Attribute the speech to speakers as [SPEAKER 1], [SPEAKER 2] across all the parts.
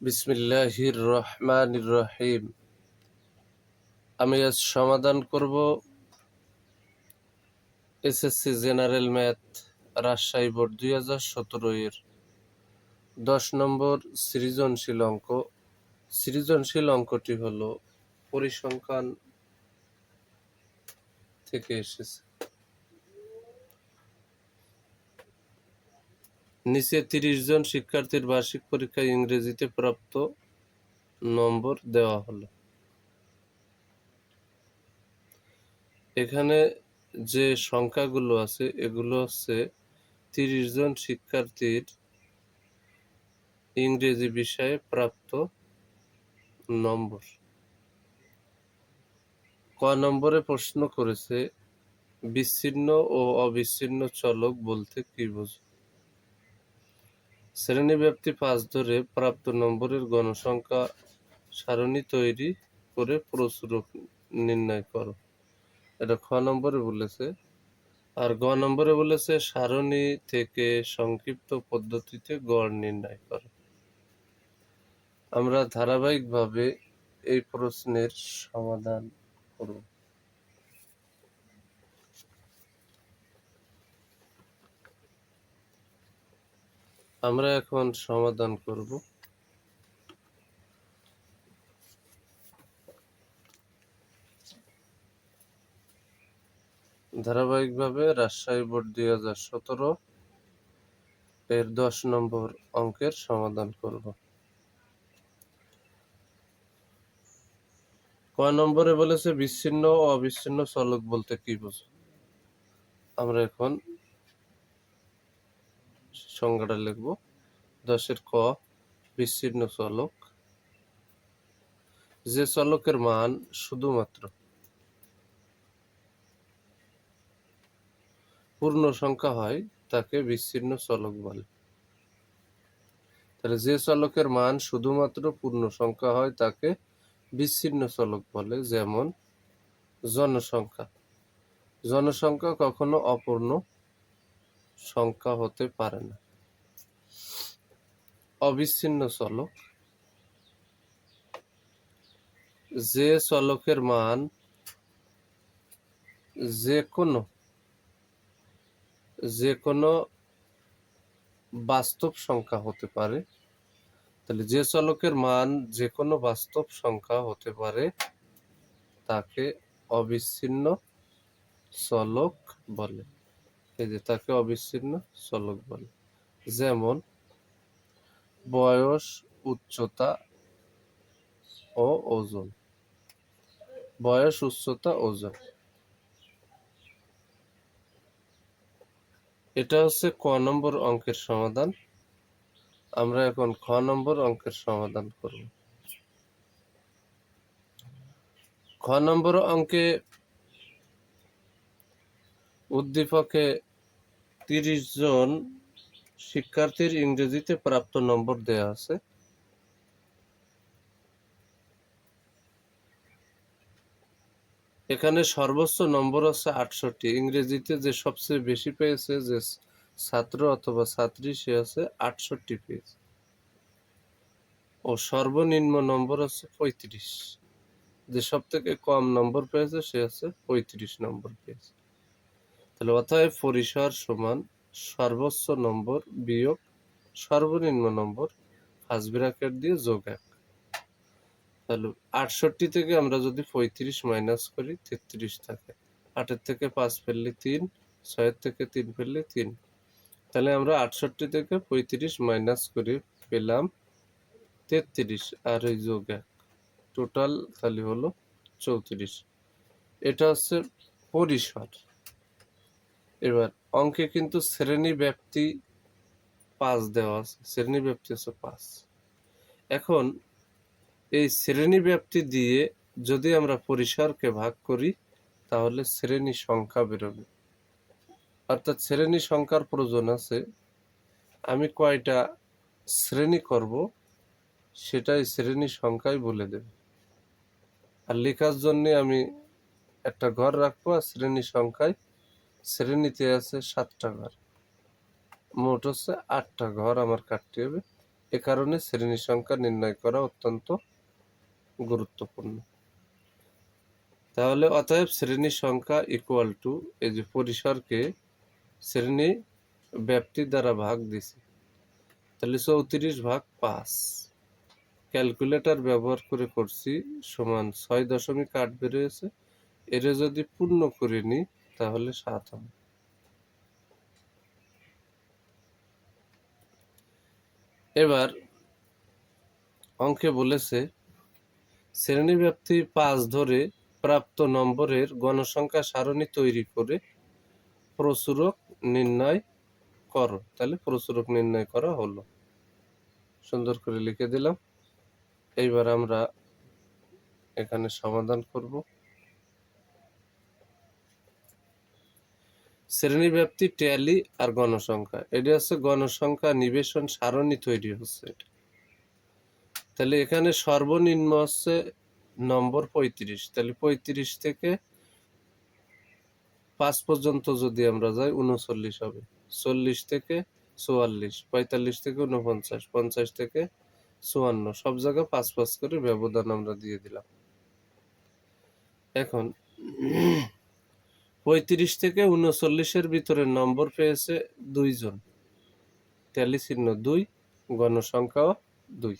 [SPEAKER 1] বিসমিল্লাহির রহমানির রহিম আমি আজ সমাধান করব SSC general math, Rajshahi board দুই হাজার সতেরো এর দশ নম্বর সৃজনশীল অঙ্ক। সৃজনশীল অঙ্কটি হল পরিসংখ্যান থেকে এসেছে। নিচে তিরিশ জন শিক্ষার্থীর বার্ষিক পরীক্ষায় ইংরেজিতে প্রাপ্ত নম্বর দেওয়া হলো। এখানে যে সংখ্যাগুলো আছে, এগুলো হচ্ছে তিরিশ জন শিক্ষার্থীর ইংরেজি বিষয়ে প্রাপ্ত নম্বর। ক নম্বরে প্রশ্ন করেছে, বিচ্ছিন্ন ও অবিচ্ছিন্ন চলক বলতে কি বোঝো? শ্রেণীব্যাপ্তি পাঁচ ধরে প্রাপ্ত নম্বরের গণসংখ্যা সারণী তৈরি করে প্রচুরক নির্ণয় করো। এটা খ নম্বরে বলেছে। আর গ নম্বরে বলেছে, সারণী থেকে সংক্ষিপ্ত পদ্ধতিতে গড় নির্ণয় করো। আমরা ধারাবাহিকভাবে এই প্রশ্নের সমাধান করব। আমরা এখন সমাধান করব। ধারাবাহিকভাবে রাজশাহী বোর্ড দুই হাজার সতেরো এর দশ নম্বর অঙ্কের সমাধান করব। ক নম্বরে বলেছে বিচ্ছিন্ন ও অবিচ্ছিন্ন চলক বলতে কি বোঝো? আমরা এখন সংজ্ঞাটা লিখব। দশের ক, বিচ্ছিন্ন চলক। যে চলকের মান শুধুমাত্র পূর্ণ সংখ্যা হয়, তাকে বিচ্ছিন্ন চলক বলে। তাহলে যে চলকের মান শুধুমাত্র পূর্ণ সংখ্যা হয়, তাকে বিচ্ছিন্ন চলক বলে, যেমন জনসংখ্যা। জনসংখ্যা কখনো অপূর্ণ সংখ্যা হতে পারে না। অবিচ্ছিন্ন চলক। যে চলকের মান যে কোনো যে কোনো বাস্তব সংখ্যা হতে পারে। তাহলে যে চলকের মান যে কোনো বাস্তব সংখ্যা হতে পারে, তাকে অবিচ্ছিন্ন চলক বলে। এই যে তাকে অবিচ্ছিন্ন চলক বলে। যেমন, বয়স, উচ্চতা ও ওজন। বয়স, উচ্চতা, ওজন। এটা হচ্ছে ক নম্বর অঙ্কের সমাধান। আমরা এখন খ নম্বর অঙ্কের সমাধান করব। খ নম্বর অঙ্কে উদ্দীপকে তিরিশ জন শিক্ষার্থীর ইংরেজিতে প্রাপ্ত নম্বর দেয়া আছে। এখানে সর্বোচ্চ নম্বর আছে আটষট্টি। ইংরেজিতে যে সবচেয়ে বেশি পেয়েছে যে ছাত্র অথবা ছাত্রী, সে আছে আটষট্টি পেয়েছে। ও সর্বনিম্ন নম্বর আছে পঁয়ত্রিশ। যে সব থেকে কম নম্বর পেয়েছে, সে আছে পঁয়ত্রিশ নম্বর পেয়েছে। তাহলে অতএব পরিসর সমান সর্বোচ্চ নম্বর বিয়োগ সর্বনিম্ন নম্বর ফার্স্ট ব্র্যাকেট দিয়ে যোগ এক। তাহলে আটষট্টি থেকে আমরা যদি পঁয়ত্রিশ মাইনাস করি, তেত্রিশ থাকে। আটের থেকে পাঁচ ফেললে তিন, ছয়ের থেকে তিন ফেললে তিন। তাহলে আমরা আটষট্টি থেকে পঁয়ত্রিশ মাইনাস করে পেলাম তেত্রিশ, আর ওই যোগ এক। টোটাল তাহলে হলো চৌত্রিশ। এটা হচ্ছে পরিসর। এবার অঙ্কে কিন্তু শ্রেণি ব্যাপ্তি পাঁচ দেওয়া আছে। শ্রেণি ব্যাপ্তি হচ্ছে পাঁচ। এখন এই শ্রেণি ব্যাপ্তি দিয়ে যদি আমরা পরিসরকে ভাগ করি, তাহলে শ্রেণি সংখ্যা বেরোবে। অর্থাৎ শ্রেণি সংখ্যার প্রয়োজন আছে, আমি কয়টা শ্রেণি করব, সেটাই শ্রেণি সংখ্যাই বলে দেবে। আর লেখার জন্যে আমি একটা ঘর রাখব আর শ্রেণি সংখ্যায় শ্রেণীতে আছে সাতটা ঘর। মোট হচ্ছে আটটা ঘর আমার কাটতে হবে। এ কারণে শ্রেণি সংখ্যা নির্ণয় করা অত্যন্ত গুরুত্বপূর্ণ। তাহলে অতএব শ্রেণি সংখ্যা ইকুয়াল টু এই যে পরিসরকে শ্রেণি ব্যাপ্তি দ্বারা ভাগ দিছি। তাহলে চৌত্রিশ ভাগ পাঁচ। ক্যালকুলেটর ব্যবহার করে করছি সমান ছয় দশমিক আট বেরোয়েছে এরে যদি পূর্ণ করে নিই তাহলে সাত হবে। এবার অঙ্কে বলেছে, শ্রেণীব্যাপ্তি পাঁচ ধরে প্রাপ্ত নম্বরের গণসংখ্যা সারণী তৈরি করে প্রচুরক নির্ণয় করো। তাহলে প্রচুরক নির্ণয় করা হলো। সুন্দর করে লিখে দিলাম। এইবার আমরা এখানে সমাধান করব। শ্রেণীব্যাপ্তি, ট্যালি আর গণসংখ্যা। এটা হচ্ছে গণসংখ্যা নিবেশন সারণী তৈরি হচ্ছে তাহলে এখানে সর্বনিম্ন হচ্ছে নম্বর পঁয়ত্রিশ। তাহলে পঁয়ত্রিশ থেকে পাঁচ পর্যন্ত যদি আমরা যাই, উনচল্লিশ হবে। চল্লিশ থেকে চুয়াল্লিশ, পঁয়তাল্লিশ থেকে উনপঞ্চাশ পঞ্চাশ থেকে চুয়ান্ন। সব জায়গায় পাঁচ পাঁচ করে ব্যবধান আমরা দিয়ে দিলাম। এখন পঁয়ত্রিশ থেকে উনচল্লিশের ভিতরে নম্বর পেয়েছে দুইজন। ট্যালি চিহ্ন দুই, গণসংখ্যাও দুই।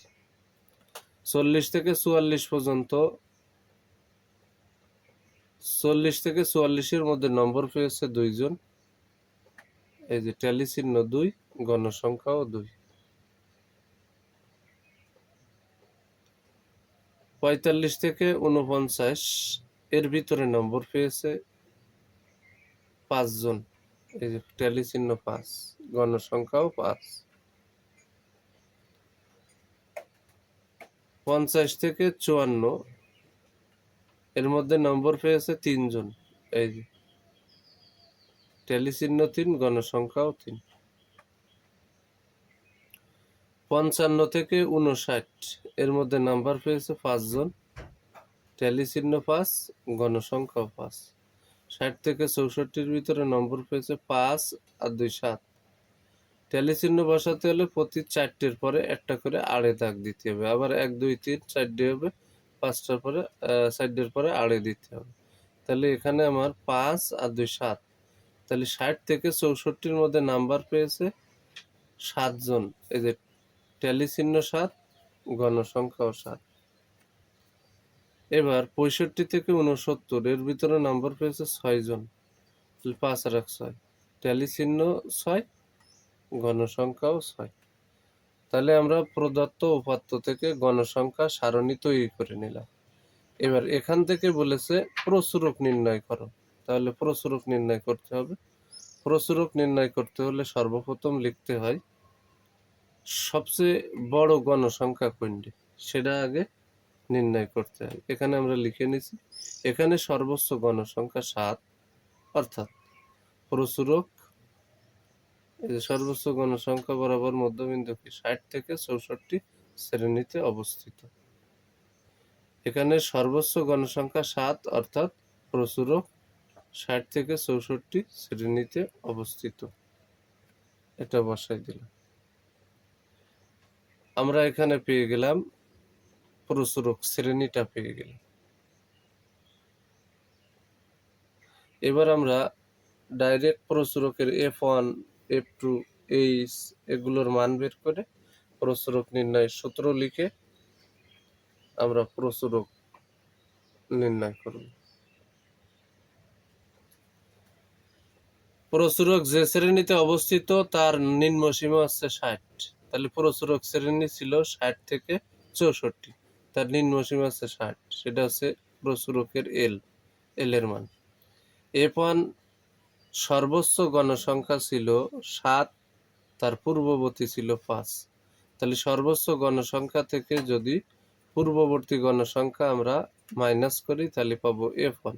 [SPEAKER 1] চল্লিশ থেকে চুয়াল্লিশ পর্যন্ত, চল্লিশ থেকে চুয়াল্লিশের মধ্যে নম্বর পেয়েছে দুইজন। এই যে ট্যালি চিহ্ন দুই, গণসংখ্যাও দুই। পঁয়তাল্লিশ থেকে উনপঞ্চাশ এর ভিতরে নম্বর পেয়েছে পাঁচজন এই যে ট্যালি চিহ্ন পাঁচ গণসংখ্যাও পাঁচ। পঞ্চাশ থেকে চুয়ান্ন, এর মধ্যে নম্বর পেয়েছে তিনজন এই যে ট্যালি চিহ্ন তিন গণসংখ্যাও তিন। পঞ্চান্ন থেকে উনষাট এর মধ্যে নাম্বার পেয়েছে পাঁচজন ট্যালি চিহ্ন পাঁচ গণসংখ্যাও পাঁচ। ষাট থেকে চৌষট্টির ভিতরে নম্বর পেয়েছে পাঁচ আর দুই সাত। চিহ্ন বসাতে হলে প্রতি চারটের পরে একটা করে আড়ে দাগ দিতে হবে। আবার এক, দুই, তিন চারটে হবে। পাঁচটার পরে চারটের পরে আড়ে দিতে হবে। তাহলে এখানে আমার পাঁচ আর দুই সাত। তাহলে ষাট থেকে চৌষট্টির মধ্যে নাম্বার পেয়েছে সাতজন। এই যে ট্যালি চিহ্ন সাত গণসংখ্যাও সাত। এবার পঁয়ষট্টি থেকে উনসত্তর এর ভিতরে নাম্বার পেয়েছে ছয়জন পাঁচ আর এক ছয়। ট্যালি চিহ্ন ছয় গণসংখ্যাও ছয়। তাহলে আমরা প্রদত্ত উপাত্ত থেকে গণসংখ্যা সারণী তৈরি করে নিলাম। এবার এখান থেকে বলেছে প্রচুরক নির্ণয় করো। তাহলে প্রচুরক নির্ণয় করতে হবে। প্রচুরক নির্ণয় করতে হলে সর্বপ্রথম লিখতে হয়, সবচেয়ে বড় গণসংখ্যা কোনটি? সেটা আগে নির্ণয় করতে হয়। এখানে আমরা লিখে নিছি, এখানে সর্বোচ্চ গণসংখ্যা সাত, অর্থাৎ প্রচুরক সর্বোচ্চ গণসংখ্যা বরাবর মধ্যবিন্দু কি ষাট থেকে চৌষট্টি শ্রেণীতে অবস্থিত। এখানে সর্বোচ্চ গণসংখ্যা সাত, অর্থাৎ প্রচুরক ষাট থেকে চৌষট্টি শ্রেণীতে অবস্থিত। এটা বসাই দিলাম। আমরা এখানে পেয়ে গেলাম প্রচুরক শ্রেণীটা পেয়ে গেলাম এবার আমরা direct প্রচুরকের F one F two H এগুলোর মান বের করে প্রচুরক নির্ণয় সূত্র লিখে আমরা প্রচুরক নির্ণয় করব। প্রচুরক যে শ্রেণীতে অবস্থিত তার নিম্ন সীমা হচ্ছে ষাট। তাহলে প্রচুরক শ্রেণি ছিল ষাট থেকে চৌষট্টি। তার নিম্ন সীমা হচ্ছে ষাট, সেটা হচ্ছে প্রচুরকের এল এল এর মান। এফ ওয়ান সর্বোচ্চ গণসংখ্যা ছিল সাত, তার পূর্ববর্তী ছিল পাঁচ। তাহলে সর্বোচ্চ গণসংখ্যা থেকে যদি পূর্ববর্তী গণসংখ্যা আমরা মাইনাস করি, তাহলে পাবো এফ ওয়ান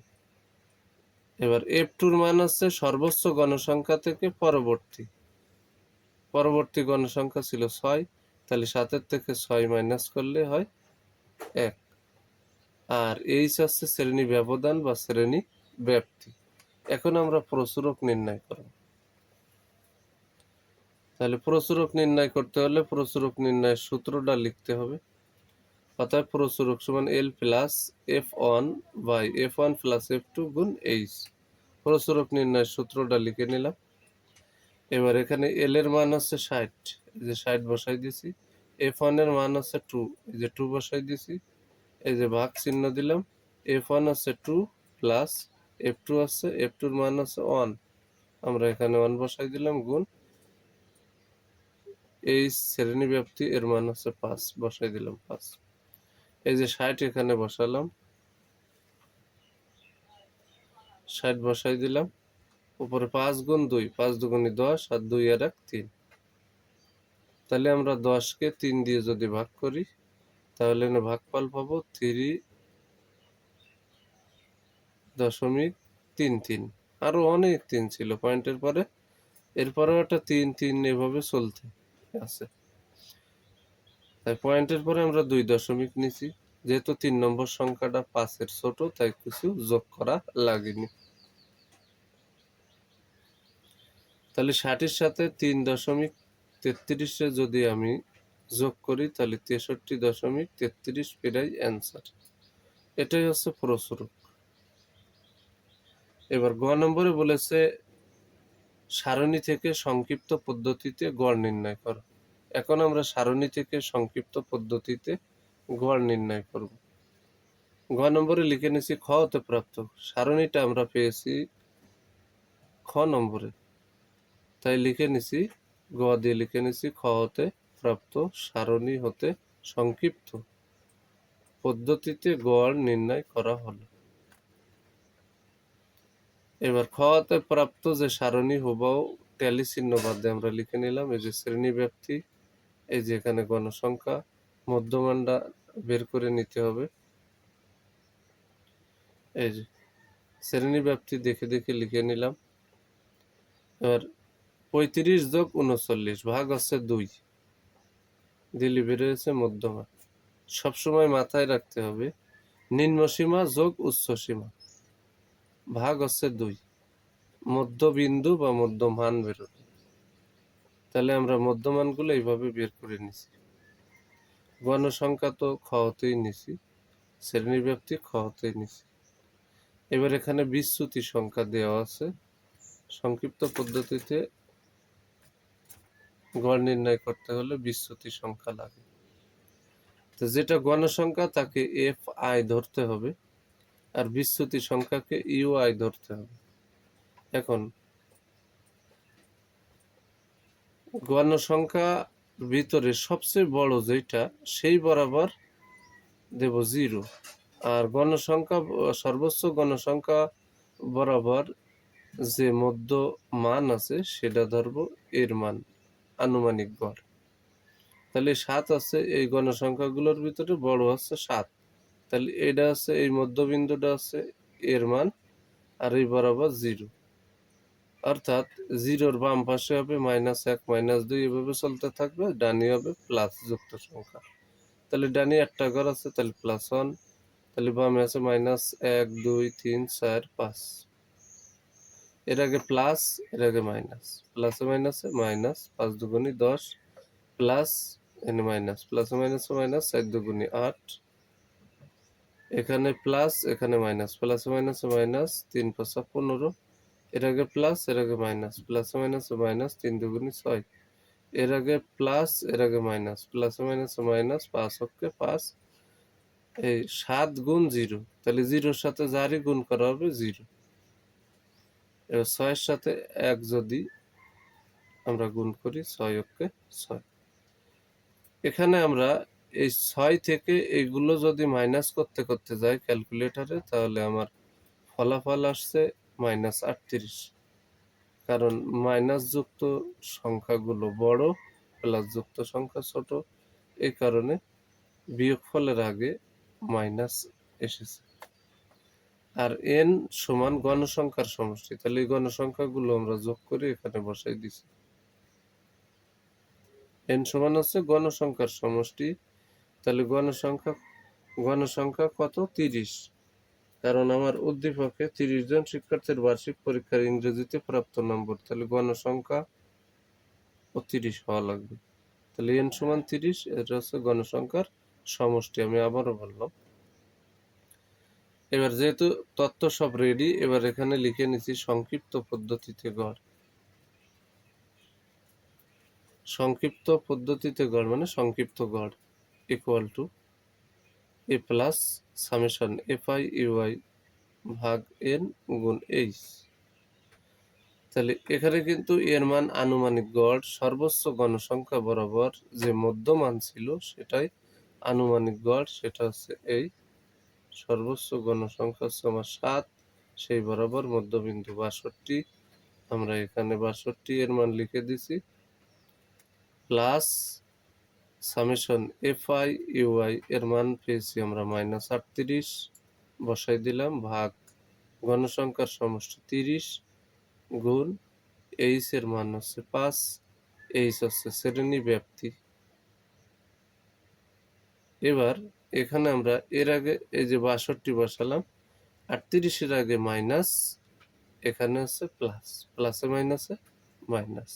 [SPEAKER 1] এবার এফ টুর মান হচ্ছে সর্বোচ্চ গণসংখ্যা থেকে পরবর্তী। পরবর্তী গণসংখ্যা ছিল ছয়, তাহলে সাতের থেকে ছয় মাইনাস করলে হয় এক। আর এইচ হচ্ছে শ্রেণি ব্যবধান বা শ্রেণি ব্যাপ্তি। এখন আমরা প্রচুরক নির্ণয় করব। তাহলে প্রচুরক নির্ণয় করতে হলে প্রচুরক নির্ণয়ের সূত্রটা লিখতে হবে। অর্থাৎ প্রচুরক সমান L plus F one by F one plus F two গুণ এইচ প্রচুরক নির্ণয়ের সূত্রটা লিখে নিলাম। এবার এখানে এল এর মান হচ্ছে ষাট। যে ষাট বসাই দিয়েছি। এফ ওয়ানের মান হচ্ছে টু এই যে টু বসাই দিয়েছি, এই যে ভাগ চিহ্ন দিলাম এফ ওয়ান হচ্ছে টু প্লাস এফ টু হচ্ছে এফ টুর মান হচ্ছে ওয়ান আমরা এখানে ওয়ান বসাই দিলাম, গুণ। এই শ্রেণি ব্যাপ্তি এর মান হচ্ছে পাঁচ, বসাই দিলাম পাঁচ। এই যে ষাট এখানে বসালাম। ষাট বসাই দিলাম। উপরে পাঁচ গুণ দুই, পাঁচ দুগুণি দশ আর দুই আর এক, তিন। তাহলে আমরা দশকে তিন দিয়ে যদি ভাগ করি, তাহলে না ভাগফল পাবো থ্রি দশমিক তিন তিন। আরও অনেক তিন ছিল পয়েন্টের পরে। এরপরেও একটা তিন তিন এভাবে চলতে আছে। তাই পয়েন্টের পরে আমরা দুই দশমিক নিছি। যেহেতু তিন নম্বর সংখ্যাটা পাঁচের ছোট, তাই কিছু যোগ করা লাগেনি। তাহলে ষাটের সাথে তিন দশমিক তেত্রিশে যদি আমি যোগ করি, তাহলে তেষট্টি দশমিক তেত্রিশ পেরাই অ্যান্সার। এটাই হচ্ছে প্রসরক এবার গ নম্বরে বলেছে, সারণী থেকে সংক্ষিপ্ত পদ্ধতিতে গড় নির্ণয় করো। এখন আমরা সারণী থেকে সংক্ষিপ্ত পদ্ধতিতে গড় নির্ণয় করব। গ নম্বরে লিখে নিয়েছি, খ হতে প্রাপ্ত। সারণীটা আমরা পেয়েছি খ নম্বরে। তাই লিখে নিছি গ দিয়ে লিখে নিছি, খ হতে প্রাপ্ত, সারণী হতে সংক্ষিপ্ত। পদ্ধতিতে গড় নির্ণয় করা হলো। এবার খ হতে প্রাপ্ত যে সারণী হুবাও ট্যালি চিহ্ন বাদ আমরা লিখে নিলাম, এই যে শ্রেণি ব্যাপ্তি এই যে এখানে গণসংখ্যা, মধ্যমানটা বের করে নিতে হবে। এই যে শ্রেণি ব্যাপ্তি দেখে দেখে লিখে নিলাম। এবার পঁয়ত্রিশ যোগ উনচল্লিশ, ভাগ হচ্ছে দুই। দিল্লি বেরোয়েছে মধ্যমা। সবসময় মাথায় রাখতে হবে নিম্নসীমা যোগ উচ্চসীমা ভাগ হচ্ছে দুই। মধ্যবিন্দু বা মধ্যমান বেরোবে। তাহলে আমরা মধ্যমানগুলো এইভাবে বের করে নিছি। গণসংখ্যা তো খ হতেই নিছি শ্রেণি ব্যাপ্তি খ হতেই নিছি। এবার এখানে বিচ্যুতি সংখ্যা দেওয়া আছে। সংক্ষিপ্ত পদ্ধতিতে গড় নির্ণয় করতে হলে বিচ্যুতি সংখ্যা লাগে। তো যেটা গণসংখ্যা, তাকে এফ আই ধরতে হবে আর বিচ্যুতি সংখ্যাকে ইউ আই ধরতে হবে। এখন, গণসংখ্যা ভিতরে সবচেয়ে বড় যেটা, সেই বরাবর দেব জিরো আর গণসংখ্যা, সর্বোচ্চ গণসংখ্যা বরাবর যে মধ্য মান আছে, সেটা ধরবো এর মান। আনুমানিক গড়। তাহলে সাত আছে এই গণসংখ্যাগুলোর ভিতরে, বড় হচ্ছে সাত। তাহলে এটা আছে এই মধ্যবিন্দুটা আছে এর মান আর এই বরাবর জিরো। অর্থাৎ জিরোর বাম পাশে হবে মাইনাস এক, মাইনাস দুই, এভাবে চলতে থাকবে, ডানি হবে প্লাস যুক্ত সংখ্যা। তাহলে ডানি একটা ঘর আছে, তাহলে প্লাস ওয়ান। তাহলে বামে আছে মাইনাস এক, দুই, তিন, চার, পাঁচ। এর আগে প্লাস এর আগে মাইনাস প্লাসে মাইনাসে মাইনাস পাঁচ দুগুণি দশ প্লাস এনে মাইনাস প্লাসে মাইনাসে মাইনাস চার দুগুণি আট, এখানে প্লাস এখানে মাইনাস প্লাসে মাইনাসে মাইনাস তিন পাঁচা পনেরো, এর আগে প্লাস এর আগে মাইনাস প্লাসে মাইনাসে মাইনাস তিন দুগুণি ছয়, এর আগে প্লাস এর আগে মাইনাস প্লাসে মাইনাসে মাইনাস পাঁচ হচ্ছে পাঁচ, এই সাত গুণ জিরো, তাহলে জিরোর সাথে যারই গুণ করা হবে জিরো। এবার ছয়ের সাথে এক যদি আমরা গুণ করি ছয় অক্ষে ছয়। এখানে আমরা এই ছয় থেকে এইগুলো যদি মাইনাস করতে করতে যাই ক্যালকুলেটারে তাহলে আমার ফলাফল আসছে মাইনাস আটত্রিশ। কারণ মাইনাস যুক্ত সংখ্যাগুলো বড় প্লাস যুক্ত সংখ্যা ছোট, এই কারণে বিয়োগফলের আগে মাইনাস এসেছে। আর এন সমান গণসংখ্যার সমষ্টি। তাহলে এই গণসংখ্যাগুলো আমরা যোগ করে এখানে বসাই দিছি। এন সমান হচ্ছে গণসংখ্যার সমষ্টি। তাহলে গণসংখ্যা গণসংখ্যা কত? তিরিশ। কারণ আমার উদ্দীপকে তিরিশ জন শিক্ষার্থীর বার্ষিক পরীক্ষার ইংরেজিতে প্রাপ্ত নম্বর। তাহলে গণসংখ্যা ও তিরিশ হওয়া লাগবে। তাহলে এন সমান তিরিশ, এটা হচ্ছে গণসংখ্যার সমষ্টি। আমি আবারও বললাম এবার যেহেতু তত্ত্ব সব রেডি এবার এখানে লিখে নিচ্ছি সংক্ষিপ্ত পদ্ধতিতে গড়। সংক্ষিপ্ত পদ্ধতিতে গড় মানে সংক্ষিপ্ত গড় equal to A plus summation F I UI ভাগ এন গুণ এইচ তাহলে এখানে কিন্তু এর মান আনুমানিক গড় সর্বোচ্চ গণসংখ্যা বরাবর যে মধ্যমান ছিল সেটাই আনুমানিক গড়, সেটা হচ্ছে এই। সর্বোচ্চ গণসংখ্যা আমার সাত, সেই বরাবর মধ্যবিন্দু বাষট্টি। আমরা এখানে বাষট্টি এর মান লিখে দিছি। Plus summation F I UI এর মান পেয়েছি আমরা মাইনাস আটত্রিশ। বসাই দিলাম, ভাগ গণসংখ্যার সমষ্টি তিরিশ গুণ এইচ এর মান হচ্ছে পাঁচ, এইচ হচ্ছে শ্রেণি ব্যাপ্তি। এবার এখানে আমরা এর আগে এই যে বাষট্টি বসালাম আটত্রিশের আগে মাইনাস, এখানে হচ্ছে প্লাস, প্লাসে মাইনাসে মাইনাস।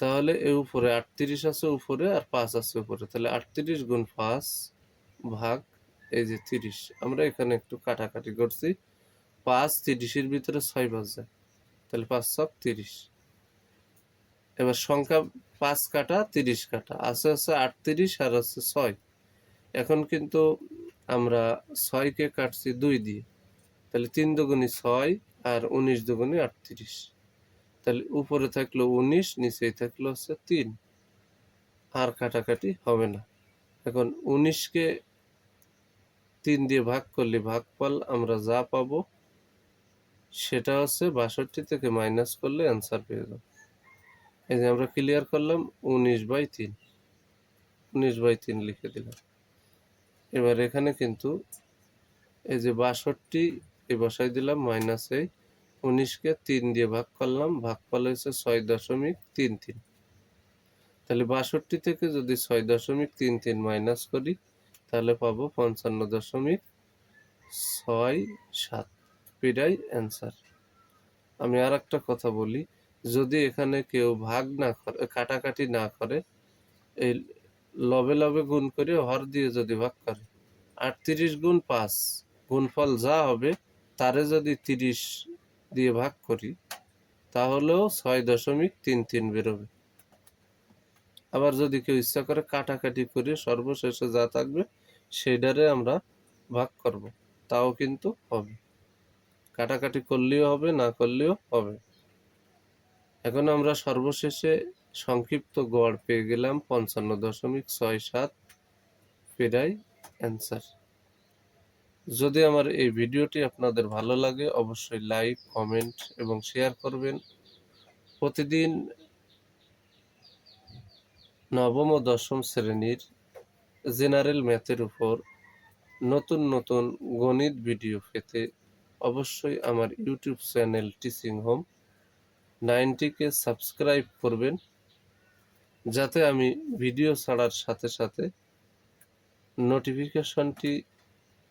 [SPEAKER 1] তাহলে এই উপরে আটত্রিশ আছে উপরে আর পাঁচ আছে উপরে, তাহলে আটত্রিশ গুণ পাঁচ ভাগ এই যে তিরিশ, আমরা এখানে একটু কাটাকাটি করছি। পাঁচ তিরিশের ভিতরে ছয় বাজ যায় তাহলে পাঁচ সব তিরিশ। এবার সংখ্যা পাঁচ কাটা তিরিশ কাটা, আছে আছে আটত্রিশ আর আছে ছয়। এখন কিন্তু আমরা ছয়কে কাটছি দুই দিয়ে। তাহলে তিন দুগুণি ছয় আর উনিশ দুগুণি আটত্রিশ। তাহলে উপরে থাকল উনিশ, নিচেই থাকল হচ্ছে তিন। আর কাটাকাটি হবে না। এখন উনিশকে তিন দিয়ে ভাগ করলে ভাগফল আমরা যা পাব, সেটা হচ্ছে বাষট্টি থেকে মাইনাস করলে অ্যান্সার পেয়ে যাব। এই যে আমরা ক্লিয়ার করলাম, উনিশ বাই তিন। উনিশ বাই তিন লিখে দিলাম। এবার এখানে কিন্তু এই যে বাষট্টি এ বসাই দিলাম মাইনাস এই উনিশকে তিন দিয়ে ভাগ করলাম, ভাগফল হয়েছে ছয় দশমিক তিন তিন। তাহলে বাষট্টি থেকে যদি ছয় দশমিক তিন তিন মাইনাস করি, তাহলে পাবো পঞ্চান্ন দশমিক ছয় সাত। পিডাই অ্যান্সার আমি আর একটা কথা বলি, যদি এখানে কেউ ভাগ না করে, কাটাকাটি না করে, এই লবে লবে গুণ করে হর দিয়ে যদি ভাগ করে। আটত্রিশ গুণ পাঁচ, গুণফল যা হবে তারে যদি তিরিশ দিয়ে ভাগ করি, তাহলেও ছয় দশমিক তিন তিন বেরোবে। আবার যদি কেউ ইচ্ছা করে কাটাকাটি করে সর্বশেষে যা থাকবে সেইটারে আমরা ভাগ করব। তাও কিন্তু হবে। কাটাকাটি করলেও হবে, না করলেও হবে। এখন আমরা সর্বশেষে সংক্ষিপ্ত গড় পেয়ে গেলাম পঞ্চান্ন দশমিক ছয় সাত পেরাই অ্যান্সার। যদি আমার এই ভিডিওটি আপনাদের ভালো লাগে, অবশ্যই লাইক, কমেন্ট এবং শেয়ার করবেন। প্রতিদিন নবম ও দশম শ্রেণির জেনারেল ম্যাথের উপর নতুন নতুন গণিত ভিডিও পেতে অবশ্যই আমার ইউটিউব চ্যানেল টিচিং হোম নাইনটিকে সাবস্ক্রাইব করবেন। যাতে আমি ভিডিও ছাড়ার সাথে সাথে নোটিফিকেশনটি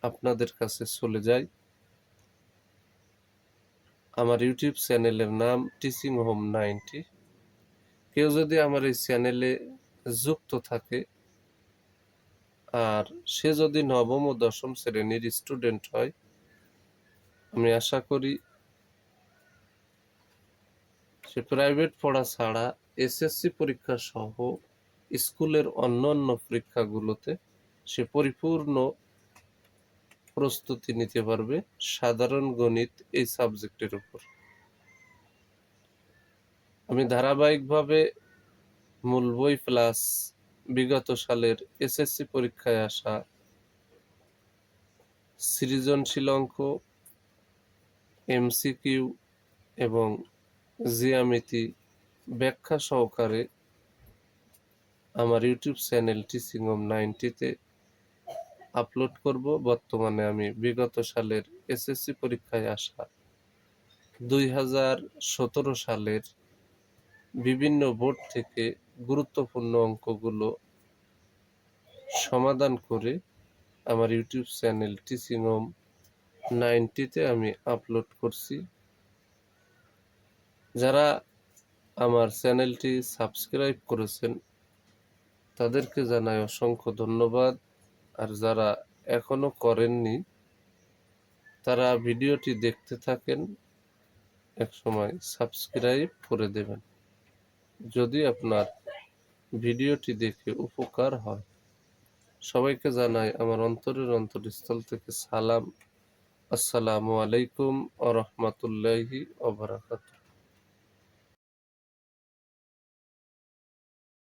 [SPEAKER 1] আপনাদের কাছে চলে যায়। আমার ইউটিউব চ্যানেলের নাম টিচিং হোম নাইনটি। কেউ যদি আমার এই চ্যানেলে যুক্ত থাকে, আর সে যদি নবম ও দশম শ্রেণির স্টুডেন্ট হয়, আমি আশা করি সে প্রাইভেট পড়া ছাড়া এসএসসি পরীক্ষা সহ স্কুলের অন্যান্য পরীক্ষাগুলোতে সে পরিপূর্ণ প্রস্তুতি নিতে পারবে সাধারণ গণিত এই সাবজেক্টের উপর। আমি ধারাবাহিকভাবে মূল বই প্লাস বিগত সালের এসএসসি পরীক্ষায় আসা সৃজনশীল অঙ্ক এমসিকিউ এবং জিয়ামিতি ব্যাখ্যা সহকারে আমার ইউটিউব চ্যানেল টিচিং অম নাইনটিতে আপলোড করব। বর্তমানে আমি বিগত সালের এসএসসি পরীক্ষায় আসা দুই হাজার সতেরো সালের বিভিন্ন বোর্ড থেকে গুরুত্বপূর্ণ অঙ্কগুলো সমাধান করে আমার ইউটিউব চ্যানেল টিচিং হোম নাইনটিতে আমি আপলোড করছি। যারা আমার চ্যানেলটি সাবস্ক্রাইব করেছেন, তাদেরকে জানাই অসংখ্য ধন্যবাদ। আর যারা এখনও করেননি, তারা ভিডিওটি দেখতে থাকেন, এক সময় সাবস্ক্রাইব করে দেবেন। যদি আপনার ভিডিওটি দেখে উপকার হয়, সবাইকে জানাই আমার অন্তরের অন্তরস্থল থেকে সালাম। আসসালামু আলাইকুম আ রহমতুল্লাহি